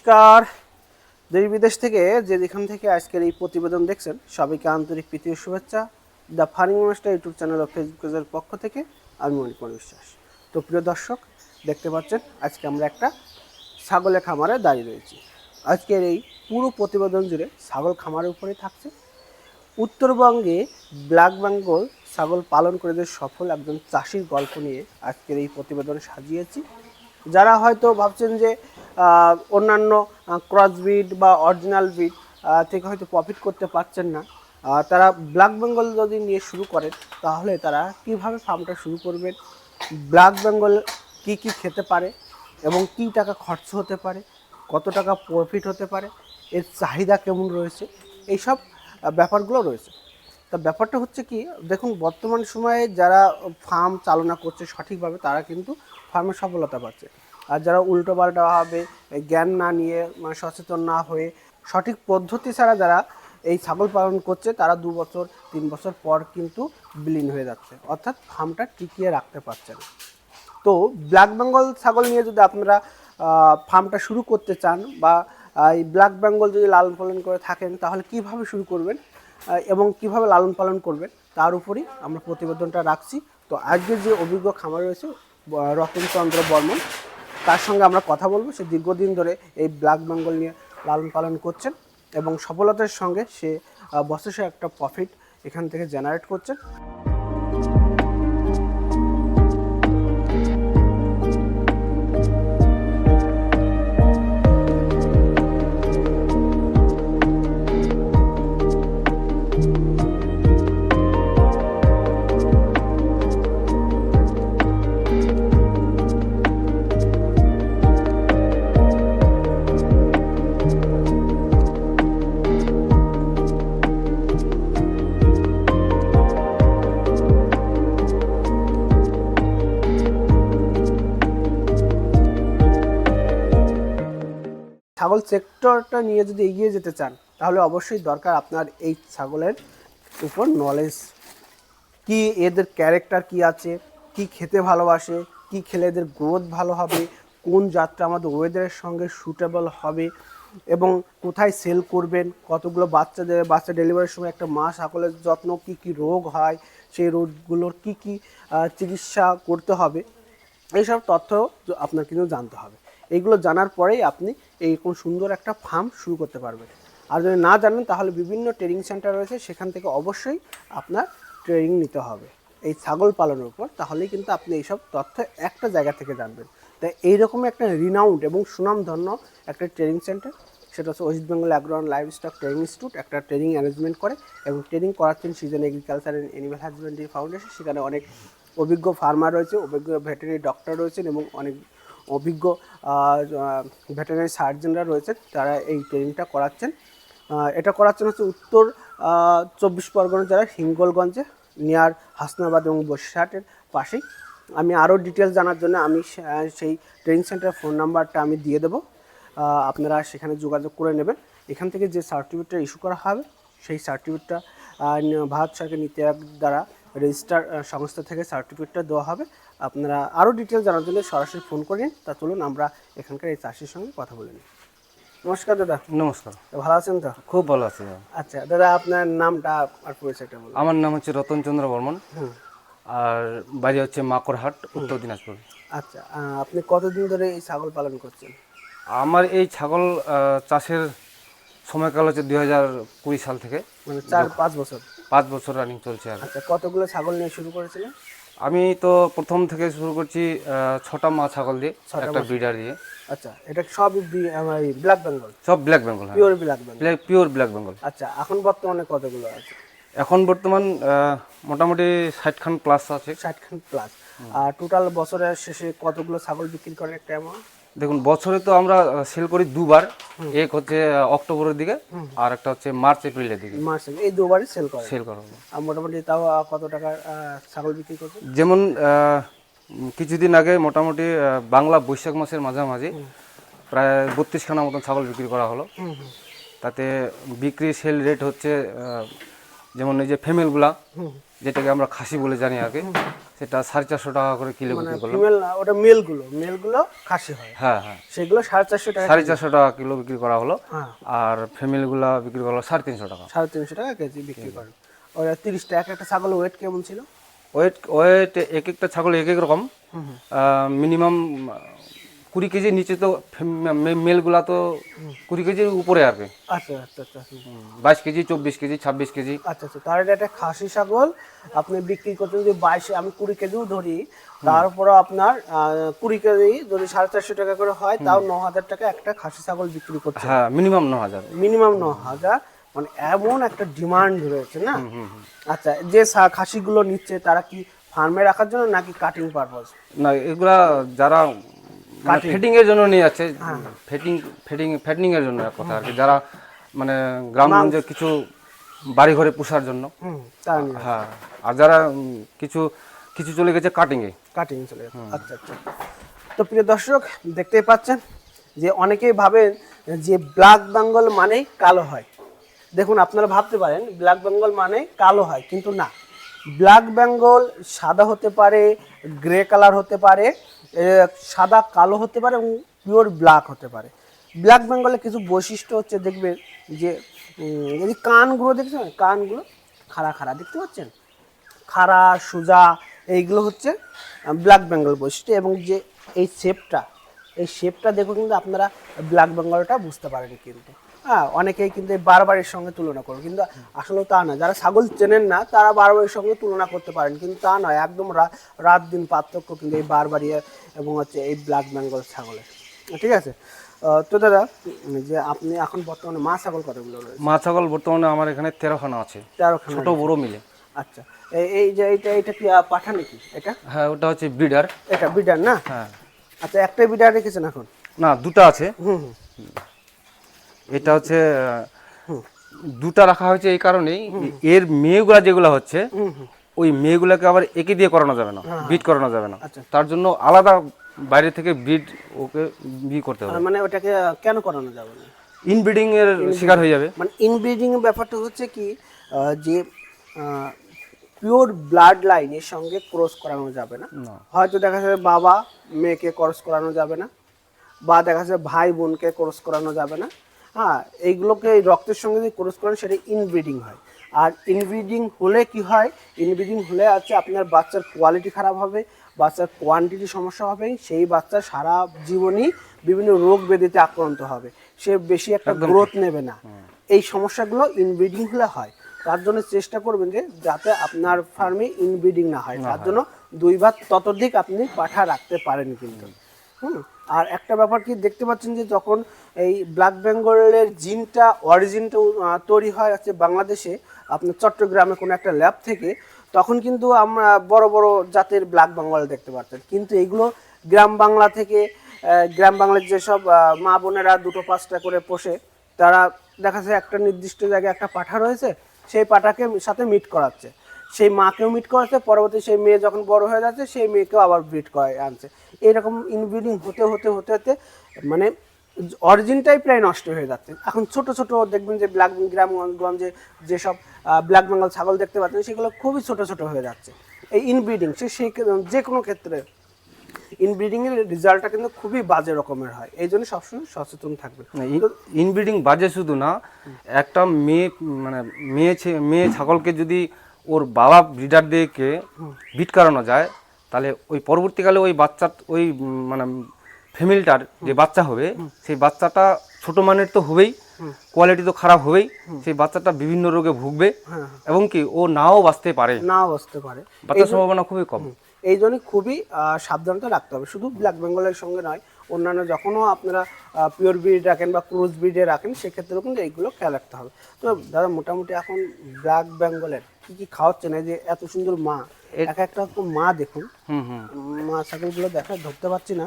নমস্কার। দেশ বিদেশ থেকে যে যেখান থেকে আজকের এই প্রতিবেদন দেখছেন, সবাইকে আন্তরিক প্রীতীয় শুভেচ্ছা। The farming master YouTube channel O Facebook পেজের পক্ষ থেকে আমি মণিকুমার বিশ্বাস। তো প্রিয় দর্শক, দেখতে পাচ্ছেন, আজকে আমরা একটা ছাগলের খামারে দাঁড়িয়ে রয়েছি। আজকের এই পুরো প্রতিবেদন জুড়ে ছাগল খামারের উপরে থাকছে। উত্তরবঙ্গে ব্ল্যাক বেঙ্গল ছাগল পালন করে যে সফল একজন চাষির গল্প নিয়ে আজকের এই প্রতিবেদন সাজিয়েছি। যারা হয়তো ভাবছেন যে অন্যান্য ক্রসবিট বা অরিজিনাল বিট থেকে হয়তো প্রফিট করতে পারছেন না তারা ব্ল্যাক বেঙ্গল যদি নিয়ে শুরু করেন, তাহলে তারা কীভাবে ফার্মটা শুরু করবেন? ব্ল্যাক বেঙ্গল কি কি খেতে পারে এবং কি টাকা খরচ হতে পারে? কত টাকা প্রফিট হতে পারে? এর চাহিদা কেমন রয়েছে? এইসব ব্যাপারগুলো রয়েছে। তা ব্যাপারটা হচ্ছে কি, দেখুন বর্তমান সময়ে যারা ফার্ম চালনা করছে সঠিকভাবে, তারা কিন্তু ফার্মে সফলতা পাচ্ছে আর যারা উল্টো পাল্টাভাবে জ্ঞান না নিয়ে মানে সচেতন না হয়ে, সঠিক পদ্ধতি ছাড়া যারা এই ছাগল পালন করছে, তারা দু বছর, তিন বছর পর কিন্তু বিলীন হয়ে যাচ্ছে। অর্থাৎ ফার্মটা টিকিয়ে রাখতে পারছে না। তো ব্ল্যাক বেঙ্গল ছাগল নিয়ে যদি আপনারা ফার্মটা শুরু করতে চান বা এই ব্ল্যাক বেঙ্গল যদি লালন পালন করে থাকেন, তাহলে কীভাবে শুরু করবেন? এবং কীভাবে লালন পালন করবেন? তার উপরই আমরা প্রতিবেদনটা রাখছি। তো আজকের যে অভিজ্ঞ খামার রয়েছে রতনচন্দ্র বর্মন। তার সঙ্গে আমরা কথা বলব। সে দীর্ঘদিন ধরে এই ব্ল্যাক বেঙ্গল নিয়ে লালন পালন করছেন এবং সফলতার সঙ্গে সে বছরে একটা প্রফিট এখান থেকে জেনারেট করছেন। ছাগল সেক্টরটা নিয়ে যদি এগিয়ে যেতে চান, তাহলে অবশ্যই দরকার আপনার এই ছাগলের উপর নলেজ কি এদের ক্যারেক্টার কি আছে, কি খেতে ভালোবাসে, কি খেলে এদের গ্রোথ ভালো হবে, কোন জাতটা আমাদের ওয়েদারের সঙ্গে সুটেবল হবে এবং কোথায় সেল করবেন, কতগুলো বাচ্চা দেবে বাচ্চা ডেলিভারির সময় একটা মা ছাগলের যত্ন কি কি রোগ হয়, সেই রোগগুলোর কি কি চিকিৎসা করতে হবে, এইসব তথ্য আপনার কিন্তু জানতে হবে। এইগুলো জানার পরেই আপনি এইরকম সুন্দর একটা ফার্ম শুরু করতে পারবেন। আর যদি না জানেন, তাহলে বিভিন্ন ট্রেনিং সেন্টার রয়েছে, সেখান থেকে অবশ্যই আপনার ট্রেনিং নিতে হবে। এই ছাগল পালনের উপর, তাহলেই কিন্তু আপনি এইসব তথ্য একটা জায়গা থেকে জানবেন। তাই এইরকমই একটা রিনাউন্ড এবং সুনামধন্য একটা ট্রেনিং সেন্টার সেটা হচ্ছে West Bengal agro livestock training institute একটা ট্রেনিং অ্যারেঞ্জমেন্ট করে এবং ট্রেনিং করাচ্ছেন season agriculture and animal husbandry foundation সেখানে অনেক অভিজ্ঞ ফার্মার রয়েছে, অভিজ্ঞ ভেটেরিনারি ডক্টর রয়েছেন এবং অনেক অভিজ্ঞ ভেটেরিনারি সার্জনরা রয়েছেন তারা এই ট্রেনিংটা করাচ্ছেন। এটা করাচ্ছেন হচ্ছে উত্তর চব্বিশ পরগনা জেলার হিঙ্গলগঞ্জে, নিয়ার হাসনাবাদ এবং বসিরহাটের পাশেই। আমি আরও ডিটেলস জানার জন্য আমি সেই ট্রেনিং সেন্টারের ফোন নাম্বারটা আমি দিয়ে দেবো। আপনারা সেখানে যোগাযোগ করে নেবেন। এখান থেকে যে সার্টিফিকেটটা ইস্যু করা হবে, সেই সার্টিফিকেটটা ভারত সরকার নীতি দ্বারা রেজিস্টার সংস্থা থেকে সার্টিফিকেটটা দেওয়া হবে। আপনারা আরও ডিটেলস জানার জন্য সরাসরি ফোন করে নিন। তা চলুন আমরা এখানকার এই চাষির সঙ্গে কথা বলে নিই। নমস্কার দাদা। নমস্কার। ভালো আছেন তো? খুব ভালো আছি আচ্ছা দাদা আপনার নামটা আর পরিচয়টা বলুন। আমার নাম হচ্ছে রতনচন্দ্র বর্মন। হুম। আর বাড়ি হচ্ছে মাকড়হাট উত্তর দিনাজপুর। আচ্ছা আপনি কতদিন ধরে এই ছাগল পালন করছেন? আমার এই ছাগল চাষের সময়কাল হচ্ছে দুই হাজার কুড়ি সাল থেকে। মানে চার পাঁচ বছর। পাঁচ বছর রানিং চলছে আর আচ্ছা কতগুলো ছাগল নিয়ে শুরু করেছিলেন? আমি তো প্রথম থেকে শুরু করছি ছটা মা ছাগল দিয়ে একটা ব্রিডার দিয়ে। আচ্ছা এটা সব ব্ল্যাক বেঙ্গল সব black Bengal pure black Bengal pure black Bengal আচ্ছা এখন বর্তমানে কতগুলো আছে? এখন বর্তমান মোটামুটি ষাট খান প্লাস আছে। ষাটখান প্লাস আর টোটাল বছরের শেষে কতগুলো ছাগল বিক্রি করে একটা অ্যামাউন্ট দেখুন বছরে তো আমরা সেল করি দুবার। এক হচ্ছে অক্টোবরের দিকে আর একটা হচ্ছে মার্চ এপ্রিলের দিকে। মাসে এই দুবারই সেল সেল করা আর মোটামুটি তাও কত টাকার ছাগল বিক্রি করছেন যেমন কিছুদিন আগে মোটামুটি বাংলা বৈশাখ মাসের মাঝামাঝি প্রায় বত্রিশখানা মতন ছাগল বিক্রি করা হলো। তাতে বিক্রি সেল রেট হচ্ছে যেমন এই যে ফিমেলগুলা যেটাকে আমরা খাসি বলে জানি আগে সেটা সাড়ে চারশো টাকা করে কিলো মানে বিক্রি করলাম। ফিমেল ওটা মেলগুলো মেলগুলো খাসি হয়। হ্যাঁ হ্যাঁ। সেগুলো সাড়ে চারশো টাকা সাড়ে চারশো টাকা কিলো বিক্রি করা হলো। হ্যাঁ। আর ফ্যামিলিগুলো বিক্রি করা হলো সাড়ে তিনশো টাকা। সাড়ে তিনশো টাকা কেজি বিক্রি করেন। ওরা তিরিশ টাকা এক একটা ছাগল ওয়েট কেমন ছিল? ওয়েট ওয়েট এক একটা ছাগল এক এক রকম। মিনিমাম কুড়ি কেজির নিচে তো মেলগুলা তো কুড়ি কেজির উপরে আর কি আচ্ছা আচ্ছা। আচ্ছা বাইশ কেজি চব্বিশ কেজি ছাব্বিশ কেজি। আচ্ছা আচ্ছা তার এটা একটা খাসি ছাগল আপনি বিক্রি করতে যদি বাইশে আমি কুড়ি কেজিও ধরি তারপরে আপনার কুড়ি কেজি যদি সাড়ে চারশো টাকা করে হয় তাও ন হাজার টাকা একটা খাসি ছাগল বিক্রি করছে। হ্যাঁ মিনিমাম ন হাজার মিনিমাম ন হাজার মানে এমন একটা ডিমান্ড রয়েছে না? আচ্ছা যে খাসিগুলো নিচ্ছে তারা কি ফার্মে রাখার জন্য নাকি কাটিং পারপাস না এগুলা যারা ফেটিং এর জন্য নিয়ে যাচ্ছে। ফেটিং ফেটিং ফেটিং এর জন্য এক কথা আর কি। যারা মানে গ্রামগঞ্জে কিছু বাড়ি ঘরে পোষার জন্য। হ্যাঁ আর যারা কিছু কিছু চলে গেছে কাটিং এ। কাটিং চলে আচ্ছা আচ্ছা। তো প্রিয় দর্শক দেখতেই পাচ্ছেন যে অনেকেই ভাবেন যে ব্ল্যাক বেঙ্গল মানেই কালো হয়। দেখুন আপনারা ভাবতে পারেন ব্ল্যাক বেঙ্গল মানে কালো হয় কিন্তু না। ব্ল্যাক বেঙ্গল সাদা হতে পারে গ্রে কালার হতে পারে সাদা, কালো হতে পারে এবং পিওর ব্ল্যাক হতে পারে। ব্ল্যাক বেঙ্গলের কিছু বৈশিষ্ট্য হচ্ছে, দেখবেন যে এই কানগুলো দেখছেন? কানগুলো খাড়া খাড়া, দেখতে পাচ্ছেন? খাড়া, সোজা, এইগুলো হচ্ছে ব্ল্যাক বেঙ্গল বৈশিষ্ট্য এবং যে এই শেপটা এই শেপটা দেখো কিন্তু আপনারা ব্ল্যাক বেঙ্গলটা বুঝতে পারেন কিন্তু। হ্যাঁ অনেকেই কিন্তু এই বারবারের সঙ্গে তুলনা করবে। কিন্তু আসলে তা নয়। যারা ছাগল চেনেন না তারা বারবারের সঙ্গে তুলনা করতে পারেন। কিন্তু তা নয় একদম রাত দিন পার্থক্য কিন্তু এই বারবারি এবং হচ্ছে এই ব্ল্যাক বেঙ্গল ছাগলের। ঠিক আছে? তো দাদা যে আপনি এখন বর্তমানে মা ছাগল কতগুলো রয়েছে? মা ছাগল বর্তমানে আমার এখানে তেরোখানা আছে। তেরোখানা ছোট বড় মিলে। আচ্ছা এই- যে এইটা এটা কি পাঠা নাকি এটা? হ্যাঁ ওটা হচ্ছে ব্রিডার। এটা বিডার না? হ্যাঁ। আচ্ছা একটাই বিডার রেখেছেন এখন? না দুটো আছে। হুম হুম। এটা হচ্ছে দুটা রাখা হয়েছে এই কারণেই। এর মেয়েগুলা যেগুলো হচ্ছে ওই মেয়েগুলাকে আবার একে দিয়ে করানো যাবে না বিট করানো যাবে না। আচ্ছা। তার জন্য আলাদা বাইরে থেকে ব্রিড ওকে বি করতে হবে। মানে ওটাকে কেন করানো যাবে না? ইনব্রিডিং এর শিকার হয়ে যাবে। মানে ইনব্রিডিং ব্যাপারটা হচ্ছে কি যে পিওর ব্লাড লাইনের সঙ্গে ক্রস করানো যাবে না। না। হয়তো দেখা যাবে বাবা মেয়েকে ক্রস করানো যাবে না বা দেখা যাচ্ছে ভাই বোনকে ক্রস করানো যাবে না। হ্যাঁ এইগুলোকে এই রক্তের সঙ্গে যদি ক্রস করেন সেটা ইনব্রিডিং হয়। আর ইনব্রিডিং হলে কি হয়? ইনব্রিডিং হলে আছে আপনার বাচ্চার কোয়ালিটি খারাপ হবে বাচ্চার কোয়ান্টিটি সমস্যা হবে সেই বাচ্চা সারা জীবনই বিভিন্ন রোগ ব্যাধিতে আক্রান্ত হবে। সে বেশি একটা গ্রোথ নেবে না। এই সমস্যাগুলো ইনব্রিডিং হলে হয়। তার জন্য চেষ্টা করবেন যে যাতে আপনার ফার্মে ইনব্রিডিং না হয়। তার জন্য দুই ভাগ ততোধিক আপনি পাঠা রাখতে পারেন কিন্তু। হুম। আর একটা ব্যাপার কি, দেখতে পাচ্ছেন যে যখন এই ব্ল্যাক বেঙ্গলের জিনটা অরিজিনটা তৈরি হয় হচ্ছে বাংলাদেশে, আপনার চট্টগ্রামে কোনো একটা ল্যাব থেকে, তখন কিন্তু আমরা বড় বড় জাতের ব্ল্যাক বেঙ্গল দেখতে পারতেন। কিন্তু এগুলো গ্রাম বাংলা থেকে গ্রাম বাংলার যেসব মা বোনেরা দুটো পাঁচটা করে পোষে, তারা দেখা যায় একটা নির্দিষ্ট জায়গায় একটা পাঠা রয়েছে, সেই পাঠাকে সাথে মিট করাচ্ছে। সেই মাকেও মিট করাচ্ছে, পরবর্তী সেই মেয়ে যখন বড় হয়ে যাচ্ছে, সেই মেয়েকেও আবার ব্রিড করে আনছে। এরকম ইনব্রিডিং হতে হতে হতে হতে মানে অরিজিনটাই প্রায় নষ্ট হয়ে যাচ্ছে। এখন ছোট ছোট দেখবেন যে ব্ল্যাক গ্রামগঞ্জে যেসব ব্ল্যাক বেঙ্গল ছাগল দেখতে পাচ্ছেন, সেগুলো খুবই ছোট ছোট হয়ে যাচ্ছে। এই ইনব্রিডিং সে সেই যে কোনো ক্ষেত্রে ইনব্রিডিং এর রেজাল্টটা কিন্তু খুবই বাজে রকমের হয়। এই জন্য সবসময় সচেতন থাকবে ইনব্রিডিং বাজে শুধু না, একটা মেয়ে মানে মেয়ে মেয়ে ছাগলকে যদি ওর বাবা ব্রিডার দিয়েকে বিট করানো যায় তাহলে ওই পরবর্তীকালে ওই বাচ্চা ওই মানে ফ্যামিলিটার যে বাচ্চা হবে সেই বাচ্চাটা ছোট মানের তো হবেই কোয়ালিটি তো খারাপ হবেই সেই বাচ্চাটা বিভিন্ন রোগে ভুগবে হ্যাঁ এবং কি ও নাও বাঁচতে পারে। নাও বসতে পারে। বাচ্চার সম্ভাবনা খুবই কম। এই জন্য খুবই সাবধানতা রাখতে হবে। শুধু ব্ল্যাক বেঙ্গলের সঙ্গে নয় অন্যান্য যখনও আপনারা পিওর ব্রিড রাখেন বা ক্রুজ ব্রিডে রাখেন সেক্ষেত্রেও কিন্তু এইগুলো খেয়াল রাখতে হবে। তো দাদা মোটামুটি এখন ব্ল্যাক বেঙ্গলের কি কি খাওয়াচ্ছেন এই যে এত সুন্দর মা। এক একটা তো মা দেখুন। হুম হুম। মা ছাগলগুলো দেখা ধরতে পারছি না।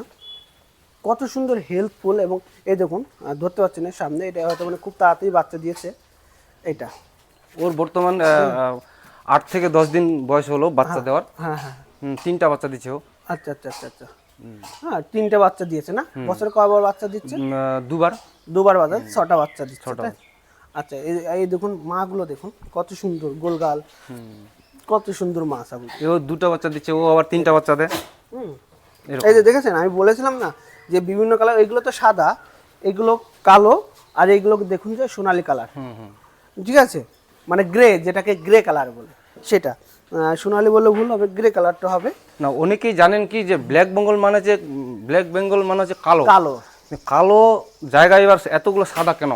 কত সুন্দর হেল্পফুল এবং এই দেখুন ধরতে পারছি না সামনে এটা হয়তো মানে খুব তাড়াতাড়ি বাচ্চা দিয়েছে। এটা ওর বর্তমান আট থেকে দশ দিন বয়স হলো বাচ্চা দেওয়ার। হ্যাঁ হ্যাঁ। তিনটা বাচ্চা দিচ্ছে ও। আচ্ছা আচ্ছা আচ্ছা আচ্ছা। হ্যাঁ তিনটে বাচ্চা দিয়েছে না? বছরে কয়বার বাচ্চা দিচ্ছে? দুবার। দুবার বাচ্চা ছটা বাচ্চা দিচ্ছে তাই? আচ্ছা এই দেখুন মাগুলো দেখুন কত সুন্দর গোলগাল কত সুন্দর মা ছাগল এও দুটো বাচ্চা দিচ্ছে ও আবার তিনটা বাচ্চা দেয়? হুম। এই যে দেখেছেন আমি বলেছিলাম না যে বিভিন্ন কালার এগুলো তো সাদা এগুলো কালো আর এগুলো দেখুন যে সোনালী কালার। হুম হুম। ঠিক আছে? মানে গ্রে যেটাকে গ্রে কালার বলে সেটা। সোনালী বললে ভুল হবে গ্রে কালারটা হবে। না অনেকেই জানেন কি যে ব্ল্যাক বেঙ্গল মানে যে ব্ল্যাক বেঙ্গল মানে হচ্ছে কালো। কালো। কালো জায়গায় এবার এতগুলো সাদা কেন?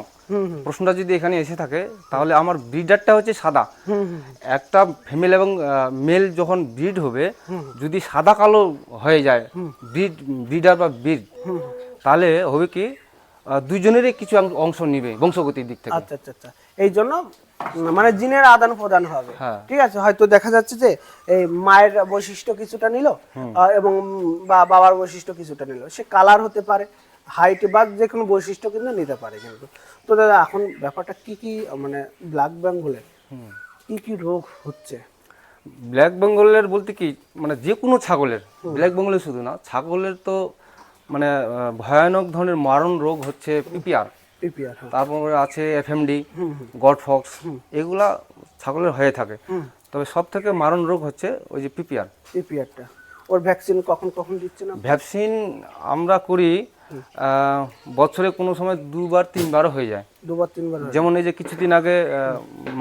প্রশ্নটা যদি এখানে এসে থাকে তাহলে আমার ব্রিডারটা হচ্ছে সাদা। একটা ফিমেল এবং মেল যখন ব্রিড হবে যদি সাদা কালো হয়ে যায় ব্রিড ব্রিডার বা ব্রিড তাহলে হবে কি আহ, দুইজনেরই কিছু অংশ নিবে বংশগতির দিক থেকে। আচ্ছা আচ্ছা আচ্ছা। এই জন্য মানে জিনের আদান প্রদান হবে। হ্যাঁ। ঠিক আছে? হয়তো দেখা যাচ্ছে যে এই মায়ের বৈশিষ্ট্য কিছুটা নিল এবং বা বাবার বৈশিষ্ট্য কিছুটা নিল। সে কালার হতে পারে হাইট বা যে কোনো বৈশিষ্ট্য কিন্তু নিতে পারে কিন্তু। তো দাদা এখন ব্যাপারটা কি কি মানে ব্ল্যাক বেঙ্গলের কি কি রোগ হচ্ছে? ব্ল্যাক বেঙ্গলের বলতে কি মানে যে কোনো ছাগলের ব্ল্যাক বেঙ্গলের শুধু না ছাগলের তো মানে ভয়ানক ধরনের মারণ রোগ হচ্ছে পিপিআর পিপিআর হ্যাঁ। তারপরে আছে এফএমডি গড ফক্স এগুলা ছাগলের হয়ে থাকে। তবে সব থেকে মারণ রোগ হচ্ছে ওই যে পিপিআর পিপিআরটা ওর ভ্যাকসিন কখন কখন দিচ্ছে না? ভ্যাকসিন আমরা করি বছরে কোনো সময় দুবার তিনবারও হয়ে যায়। দুবার তিনবার যেমন এই যে কিছুদিন আগে আহ,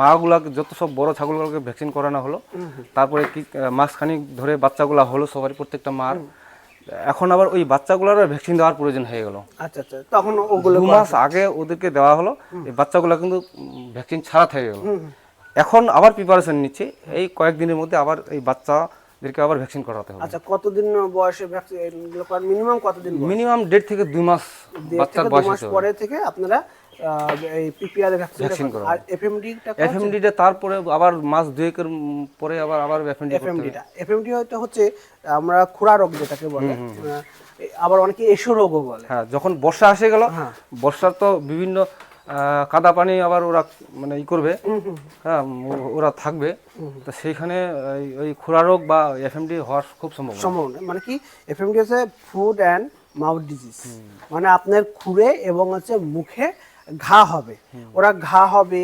মাগুলাকে যত সব বড় ছাগলগুলোকে ভ্যাকসিন করানো হলো তারপরে কি মাসখানিক ধরে বাচ্চাগুলা হলো সবারই প্রত্যেকটা মার। এখন আবার ওই বাচ্চাগুলোর ভ্যাকসিন দেওয়ার প্রয়োজন হয়ে গেল। আচ্ছা আচ্ছা তখন ওগুলো দু মাস আগে ওদেরকে দেওয়া হলো এই বাচ্চাগুলো কিন্তু ভ্যাকসিন ছাড়া থেকে গেল। এখন আবার প্রিপারেশন নিচ্ছে এই কয়েকদিনের মধ্যে আবার এই বাচ্চাদেরকে আবার ভ্যাকসিন করাতে হবে। আচ্ছা কতদিন বয়সে ভ্যাকসিন মিনিমাম কতদিন মিনিমাম দেড় থেকে দুই মাস বাচ্চার বয়স মাস পরে থেকে আপনারা এই পিপিআর ভ্যাকসিন করাবো। আর এফএমডিটা এফএমডিটা তারপরে আবার মাস দুয়েকের পরে আবার আবার এফএমডি এফএমডিটা এফএমডি হয়তো হচ্ছে আমরা খুরা রোগ যেটাকে বলে আবার অনেকে এসো রোগও বলে। হ্যাঁ যখন বর্ষা আসে গেল হ্যাঁ। বর্ষার তো বিভিন্ন কাদা পানি আবার ওরা মানে ই করবে। হ্যাঁ ওরা থাকবে। তো সেইখানে ওই খুরা রোগ বা এফএমডি হওয়ার খুব সম্ভব সম্ভাবনা। মানে কি? এফএমডি হচ্ছে ফুড অ্যান্ড মাউথ ডিজিজ মানে আপনার খুরে এবং হচ্ছে মুখে ঘা হবে। ওরা ঘা হবে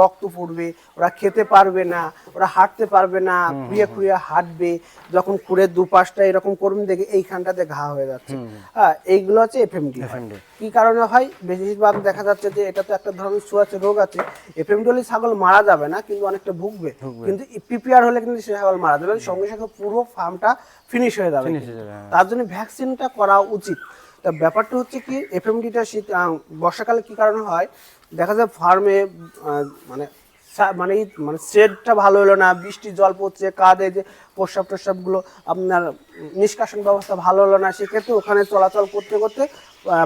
রক্ত পড়বে ওরা খেতে পারবে না ওরা হাঁটতে পারবে না খুঁড়িয়ে খুঁড়িয়ে হাঁটবে যখন খুঁড়ে দুপাশটা এরকম করবেন দেখে এইখানটাতে ঘা হয়ে যাচ্ছে। হ্যাঁ এইগুলো হচ্ছে এফএমডি FMD কি কারণে হয়? বেশিরভাগ দেখা যাচ্ছে যে এটা তো একটা ধরনের সুয়াচে রোগ আছে। এফএমডি হলে ছাগল মারা যাবে না কিন্তু অনেকটা ভুগবে। কিন্তু পিপিআর হলে কিন্তু সে ছাগল মারা যাবে। সঙ্গে সঙ্গে পুরো ফার্মটা ফিনিশ হয়ে যাবে। হয়ে যাবে, হ্যাঁ। তার জন্য ভ্যাকসিনটা করা উচিত। তা ব্যাপারটা হচ্ছে কি এফ এম ডিটা শীত বর্ষাকালে কি কারণে হয়? দেখা যায় ফার্মে মানে মানে মানে শেডটা ভালো হলো না, বৃষ্টি, জল পড়ছে কাঁধে যে প্রস্রাব টস্রাবগুলো আপনার নিষ্কাশন ব্যবস্থা ভালো হলো না, সেক্ষেত্রে ওখানে চলাচল করতে করতে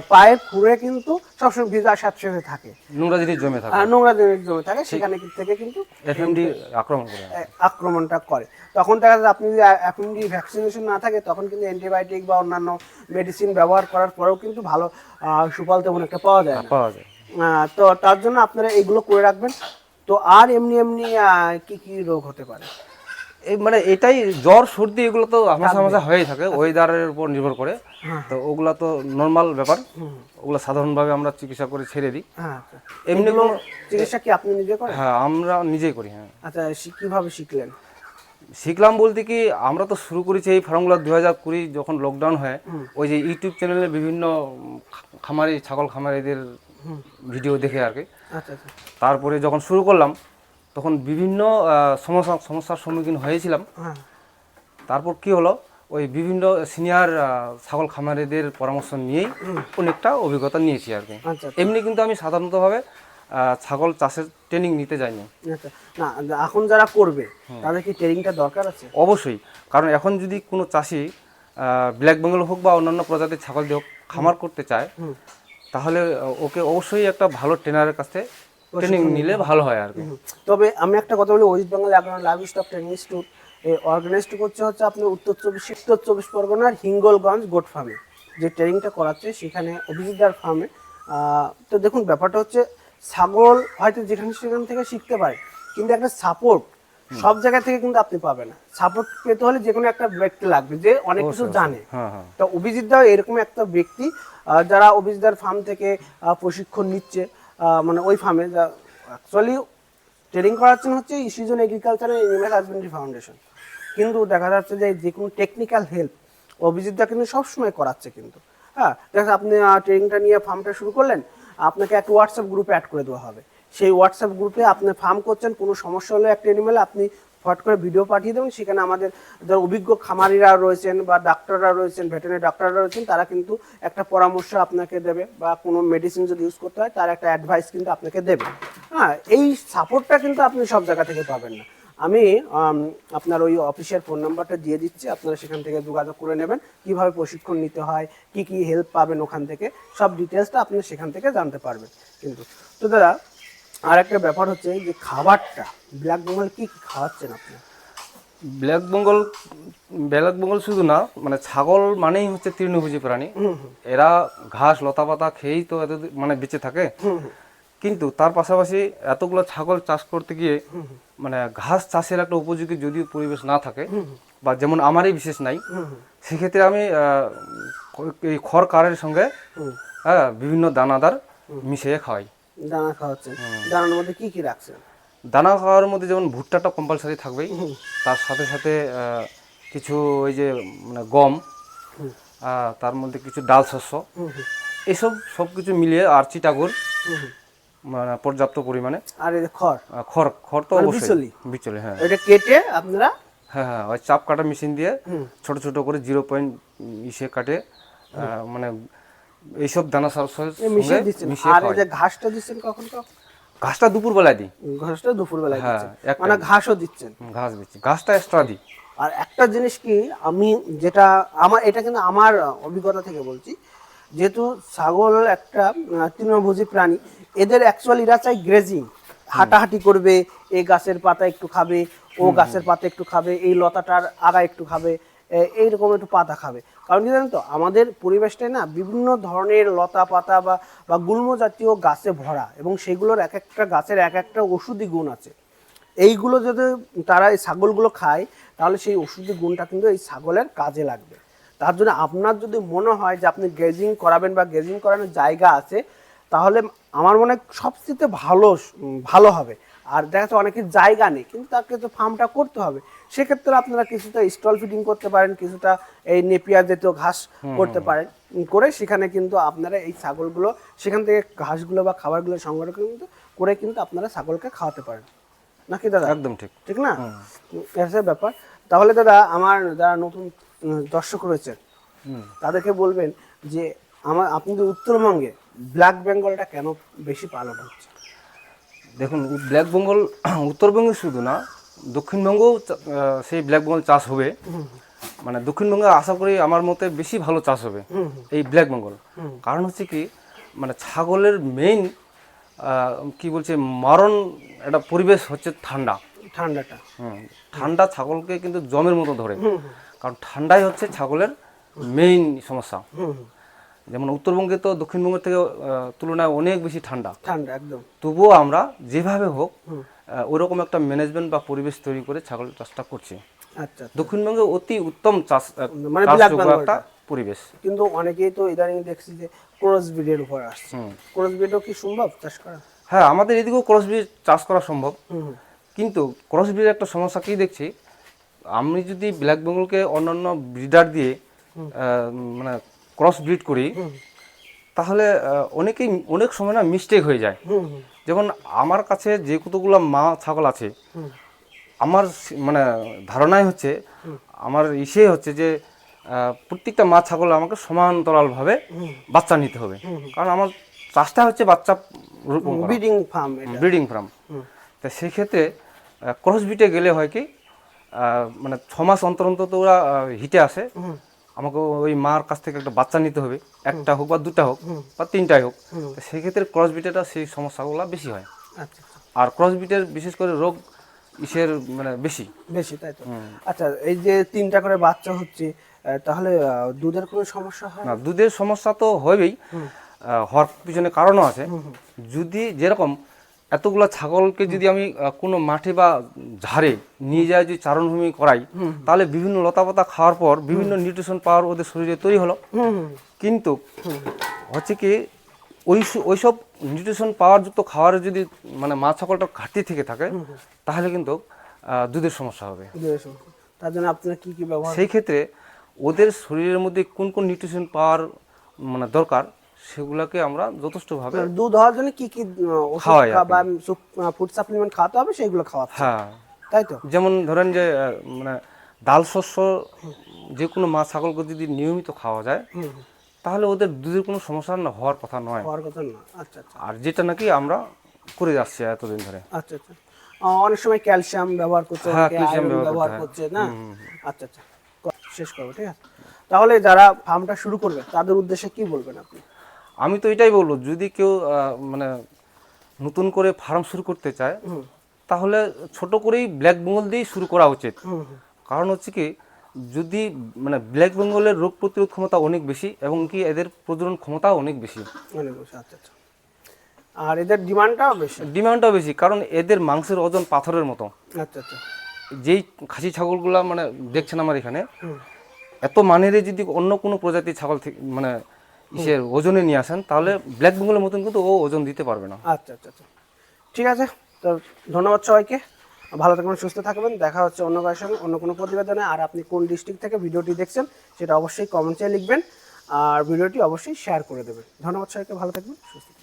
পায়ের খুঁড়ে কিন্তু সবসময় ভিজা সাথে সাথে থাকে। নোংরা জিনিস জমে থাকে। নোংরা জিনিস জমে থাকে সেখানে থেকে কিন্তু এফএমডি আক্রমণ করে। আক্রমণটা করে। তখন দেখা যায় আপনি যদি এ- এখন যদি ভ্যাকসিনেশন না থাকে তখন কিন্তু অ্যান্টিবায়োটিক বা অন্যান্য মেডিসিন ব্যবহার করার পরেও কিন্তু ভালো আহ, সুফল তেমন একটা পাওয়া যায় না। পাওয়া যায়। আহ, তো তার জন্য আপনারা এগুলো করে রাখবেন। তো আর এমনি এমনি কি কি রোগ হতে পারে? মানে এটাই জ্বর সর্দি এগুলো তো হামাশা হামাশা হয়েই থাকে ওয়েদারের উপর নির্ভর করে। তো ওগুলা তো নর্মাল ব্যাপার। ওগুলো সাধারণভাবে আমরা চিকিৎসা করে ছেড়ে দিই। হ্যাঁ আচ্ছা। এমনি কোনো চিকিৎসা কি আপনি নিজে করেন? হ্যাঁ আমরা নিজেই করি হ্যাঁ। আচ্ছা কীভাবে শিখলেন? শিখলাম বলতে কি আমরা তো শুরু করেছি এই ফার্মগুলো দু হাজার কুড়ি যখন লকডাউন হয় ওই যে ইউটিউব চ্যানেলে বিভিন্ন খামারি ছাগল খামারিদের ভিডিও দেখে আর কি। আচ্ছা আচ্ছা। তারপরে যখন শুরু করলাম তখন বিভিন্ন সমস্যা সমস্যার সম্মুখীন হয়েছিলাম। হ্যাঁ। তারপর কি হলো? ওই বিভিন্ন সিনিয়র ছাগল খামারিদের পরামর্শ নিয়েই অনেকটা অভিজ্ঞতা নিয়েছি আর কি। আচ্ছা এমনি কিন্তু আমি সাধারণতভাবে ছাগল চাষের ট্রেনিং নিতে যাইনি। আচ্ছা না এখন যারা করবে তাদের কি ট্রেনিংটা দরকার আছে? অবশ্যই কারণ এখন যদি কোনো চাষি ব্ল্যাক বেঙ্গল হোক বা অন্যান্য প্রজাতির ছাগল দিয়ে হোক খামার করতে চায় তাহলে ওকে অবশ্যই একটা ভালো ট্রেনারের কাছে ট্রেনিং নিলে ভালো হয় আর কি। তবে আমি একটা কথা বলি ওয়েস্ট বেঙ্গল এখন live stock training institute organised করছে হচ্ছে আপনার উত্তর চব্বিশ উত্তর চব্বিশ পরগনার হিঙ্গলগঞ্জ গোট ফার্মে যে ট্রেনিংটা করাচ্ছে সেখানে অভিজিৎদার ফার্মে তো দেখুন ব্যাপারটা হচ্ছে ছাগল হয়তো যেখানে সেখান থেকে শিখতে পারে কিন্তু একটা সাপোর্ট সব জায়গা থেকে কিন্তু আপনি পাবেন না। সাপোর্ট পেতে হলে যে কোনো একটা ব্যক্তি লাগবে যে অনেক কিছু জানে। হ্যাঁ হ্যাঁ। তো অভিজিৎদা এরকম একটা ব্যক্তি যারা অভিজিৎদার ফার্ম থেকে প্রশিক্ষণ নিচ্ছে মানে ওই ফার্মে যা অ্যাকচুয়ালি ট্রেনিং করাচ্ছেন হচ্ছে ইসিজন এগ্রিকালচার এনিম্যাল হাজবেন্ডারি ফাউন্ডেশন কিন্তু দেখা যাচ্ছে যে যে কোনো টেকনিক্যাল হেল্প অভিজিৎদা কিন্তু সবসময় করাচ্ছে কিন্তু। হ্যাঁ দেখা আপনি ট্রেনিংটা নিয়ে ফার্মটা শুরু করলেন, আপনাকে একটা হোয়াটসঅ্যাপ গ্রুপে অ্যাড করে দেওয়া হবে। সেই হোয়াটসঅ্যাপ গ্রুপে আপনি ফার্ম করছেন, কোনো সমস্যা হলে একটা অ্যানিমেল আপনি ফট করে ভিডিও পাঠিয়ে দেবেন। সেখানে আমাদের যারা অভিজ্ঞ খামারিরা রয়েছেন বা ডাক্তাররা রয়েছেন, ভেটেরিনারি ডাক্তাররা রয়েছেন, তারা কিন্তু একটা পরামর্শ আপনাকে দেবে বা কোনো মেডিসিন যদি ইউজ করতে হয়, তার একটা অ্যাডভাইস কিন্তু আপনাকে দেবে। হ্যাঁ এই সাপোর্টটা কিন্তু আপনি সব জায়গা থেকে পাবেন না। আমি আপনার ওই অফিসের ফোন নাম্বারটা দিয়ে দিচ্ছি, আপনারা সেখান থেকে যোগাযোগ করে নেবেন। কীভাবে প্রশিক্ষণ নিতে হয়, কি কি হেল্প পাবেন ওখান থেকে, সব ডিটেলসটা আপনি সেখান থেকে জানতে পারবেন। কিন্তু, তো দাদা আর একটা ব্যাপার হচ্ছে যে খাবারটা ব্ল্যাক বেঙ্গল কি কি খাওয়াচ্ছেন আপনি? ব্ল্যাক বেঙ্গল ব্ল্যাক বেঙ্গল শুধু না মানে ছাগল মানেই হচ্ছে তৃণভোজী প্রাণী। এরা ঘাস লতা পাতা খেয়েই তো এত মানে বেঁচে থাকে। কিন্তু তার পাশাপাশি এতগুলো ছাগল চাষ করতে গিয়ে মানে ঘাস চাষের একটা উপযোগী যদিও পরিবেশ না থাকে বা যেমন আমারই বিশেষ নাই সেক্ষেত্রে আমি এই খড় কারের সঙ্গে হ্যাঁ বিভিন্ন দানাদার মিশিয়ে খাওয়াই। দানা খাওয়াচ্ছেন দানার মধ্যে কি কি রাখছেন দানা খাওয়ার মধ্যে যেমন ভুট্টাটা কম্পালসারি থাকবেই তার সাথে সাথে কিছু ওই যে মানে গম তার মধ্যে কিছু ডাল শস্য এসব সব কিছু মিলিয়ে আর চিটাগুড় মানে পর্যাপ্ত পরিমাণে। আর এই খড়? খড় খড় তো আর অবশ্যই। বিচলি? হ্যাঁ। এটা কেটে আপনারা হ্যাঁ হ্যাঁ ওই চাপ কাটা মেশিন দিয়ে ছোট ছোট করে জিরো পয়েন্ট ইসে কাটে মানে এইসব দানা শস্যের মিশিয়ে দিচ্ছেন। আর এই যে ঘাসটা দিচ্ছেন কখন কখন ঘাসটা দুপুর বেলায় দিই। ঘাসটা দুপুর বেলায় হ্যাঁ, দিচ্ছেন। মানে ঘাসও দিচ্ছেন। ঘাস দিচ্ছি। ঘাসটা এক্সট্রা দিই। আর একটা জিনিস কি আমি যেটা আমার এটা কিন্তু আমার অভিজ্ঞতা থেকে বলছি যেহেতু ছাগল একটা তৃণভোজী প্রাণী এদের অ্যাকচুয়ালি এরা চাই গ্রেজিং হাঁটাহাঁটি করবে এই গাছের পাতা একটু খাবে ও গাছের পাতা একটু খাবে এই লতাটার আগা একটু খাবে এইরকম একটু পাতা খাবে। কারণ কি জানেন তো? আমাদের পরিবেশটাই না বিভিন্ন ধরনের লতা পাতা বা বা গুল্ম জাতীয় গাছে ভরা এবং সেগুলোর এক একটা গাছের এক একটা ওষুধি গুণ আছে। এইগুলো যদি তারা এই ছাগলগুলো খায়, তাহলে সেই ওষুধি গুণটা কিন্তু এই ছাগলের কাজে লাগবে। তার জন্য আপনার যদি মনে হয় যে আপনি গেজিং করাবেন বা গেজিং করানোর জায়গা আছে, তাহলে আমার মনে হয় সবচেয়ে ভালো ভালো হবে। আর দেখা যাচ্ছে অনেকের জায়গা নেই কিন্তু তাকে তো ফার্মটা করতে হবে। সেক্ষেত্রে আপনারা কিছুটা স্টল ফিটিং করতে পারেন কিছুটা এই নেপিয়া জাতীয় ঘাস করতে পারেন করে সেখানে কিন্তু আপনারা এই ছাগলগুলো সেখান থেকে ঘাসগুলো বা খাবারগুলো সংগ্রহ করে কিন্তু করে কিন্তু আপনারা ছাগলকে খাওয়াতে পারেন। নাকি দাদা? একদম ঠিক। ঠিক না? এসে ব্যাপার। তাহলে দাদা আমার যারা নতুন দর্শক রয়েছে তাদেরকে বলবেন যে আমার আপনাদের উত্তরবঙ্গে ব্ল্যাক বেঙ্গলটা কেন বেশি পালন হচ্ছে? দেখুন ব্ল্যাক বেঙ্গল উত্তরবঙ্গে শুধু না দক্ষিণবঙ্গেও সেই ব্ল্যাক বেঙ্গল চাষ হবে। মানে দক্ষিণবঙ্গে আশা করি আমার মতে বেশি ভালো চাষ হবে এই ব্ল্যাক বেঙ্গল কারণ হচ্ছে কি মানে ছাগলের মেইন কি বলছে মারণ একটা পরিবেশ হচ্ছে ঠান্ডা। ঠান্ডাটা। হুম, ঠান্ডা ছাগলকে কিন্তু জমের মতো ধরে। কারণ ঠান্ডাই হচ্ছে ছাগলের মেইন সমস্যা। যেমন উত্তরবঙ্গে তো দক্ষিণবঙ্গের থেকে তুলনায় অনেক বেশি ঠান্ডা। ঠান্ডা একদম। তবুও আমরা যেভাবে হোক ওরকম একটা ম্যানেজমেন্ট বা পরিবেশ তৈরি করে ছাগল চাষটা করছি। আচ্ছা দক্ষিণবঙ্গে অতি উত্তম চাষ মানে একটা পরিবেশ। কিন্তু অনেকেই তো ইদানিং দেখছি যে ক্রস ব্রিডের উপর আসছে। ক্রস ব্রিডও কি সম্ভব চাষ করা? হ্যাঁ আমাদের এদিকেও ক্রস ব্রিড চাষ করা সম্ভব। কিন্তু ক্রস ব্রিডের একটা সমস্যা কি দেখছি। আমি যদি ব্ল্যাক বেঙ্গলকে অন্যান্য ব্রিডার দিয়ে মানে ক্রস ব্রিড করি তাহলে অনেকেই অনেক সময় না মিস্টেক হয়ে যায়। যেমন আমার কাছে যে কতগুলো মা ছাগল আছে আমার মানে ধারণাই হচ্ছে আমার ইসে হচ্ছে যে প্রত্যেকটা মা ছাগল আমাকে সমান্তরালভাবে বাচ্চা নিতে হবে। কারণ আমার চাষটা হচ্ছে বাচ্চা ব্রিডিং ফার্ম ব্রিডিং ফার্ম তা সেক্ষেত্রে ক্রস বিটে গেলে হয় কি মানে ছ মাস অন্তর অন্তর তো ওরা হিটে আসে। আমাকে ওই মার কাছ থেকে একটা বাচ্চা নিতে হবে। একটা হোক বা দুটা হোক বা তিনটাই হোক সেক্ষেত্রে ক্রস বিটেটা সেই সমস্যাগুলো বেশি হয়। আচ্ছা আচ্ছা, আর ক্রস বিটের বিশেষ করে রোগ ইসের মানে বেশি। বেশি তাই তো? আচ্ছা এই যে তিনটা করে বাচ্চা হচ্ছে তাহলে দুধের কোনো সমস্যা হয়? না দুধের সমস্যা তো হবেই। হওয়ার পিছনে কারণও আছে। যদি যেরকম এতগুলো ছাগলকে যদি আমি কোনো মাঠে বা ঝাড়ে নিয়ে যায় যদি চারণভূমি করাই তাহলে বিভিন্ন লতাপাতা খাওয়ার পর বিভিন্ন নিউট্রিশন পাওয়ার ওদের শরীরে তৈরি হলো। কিন্তু হচ্ছে কি ওই ওইসব নিউট্রিশন পাওয়ার যুক্ত খাবারে যদি মানে মা ছাগলটা ঘাটতি থেকে থাকে তাহলে কিন্তু দুধের সমস্যা হবে। তার জন্য আপনারা কি কি ব্যবহার সেই ক্ষেত্রে ওদের শরীরের মধ্যে কোন কোন নিউট্রিশন পাওয়ার মানে দরকার সেগুলোকে আমরা যথেষ্টভাবে মানে দুধ হওয়ার জন্য কি কি ওষুধ বা ফুড সাপ্লিমেন্ট খাওয়াতে হবে সেগুলো খাওয়াতে হ্যাঁ। তাই তো? যেমন ধরেন যে মানে ডাল শস্য যে কোনো মা ছাগলকে যদি নিয়মিত খাওয়া যায়। তাহলে ওদের দুধের কোনো সমস্যা না হওয়ার কথা নয়। হওয়ার কথা না। আচ্ছা আচ্ছা। আর যেটা নাকি আমরা করে যাচ্ছি এতদিন ধরে। আচ্ছা আচ্ছা। অনেক সময় ক্যালসিয়াম ব্যবহার করছে হ্যাঁ, ক্যালসিয়াম ব্যবহার করছে না? আচ্ছা আচ্ছা। শেষ করব ঠিক আছে। তাহলে যারা ফার্মটা শুরু করবে তাদের উদ্দেশ্যে কি বলবেন আপনি? আমি তো এটাই বলব যদি কেউ মানে নতুন করে ফার্ম শুরু করতে চায় তাহলে ছোট করেই ব্ল্যাক বেঙ্গল দিয়েই শুরু করা উচিত। কারণ হচ্ছে কি যদি মানে ব্ল্যাক বেঙ্গলের রোগ প্রতিরোধ ক্ষমতা অনেক বেশি এবং কি এদের প্রজনন ক্ষমতাও অনেক বেশি। অনেক বেশি আচ্ছা আচ্ছা। আর এদের ডিমান্ডটাও বেশি? ডিমান্ডটাও বেশি কারণ এদের মাংসের ওজন পাথরের মতো। আচ্ছা আচ্ছা। যেই খাসি ছাগলগুলা মানে দেখছেন আমার এখানে এত মানের যদি অন্য কোনো প্রজাতির ছাগল থেকে মানে ইসের ওজনে নিয়ে আসেন তাহলে ব্ল্যাক বেঙ্গলের মতন কিন্তু ও ওজন দিতে পারবে না। আচ্ছা আচ্ছা আচ্ছা। ঠিক আছে তো ধন্যবাদ সবাইকে। ভালো থাকবেন সুস্থ থাকবেন। দেখা হচ্ছে অন্য কারোর সঙ্গে অন্য কোনো প্রতিবেদনে। আর আপনি কোন ডিস্ট্রিক্ট থেকে ভিডিওটি দেখছেন সেটা অবশ্যই কমেন্টে লিখবেন। আর ভিডিওটি অবশ্যই শেয়ার করে দেবেন। ধন্যবাদ সবাইকে ভালো থাকবেন সুস্থ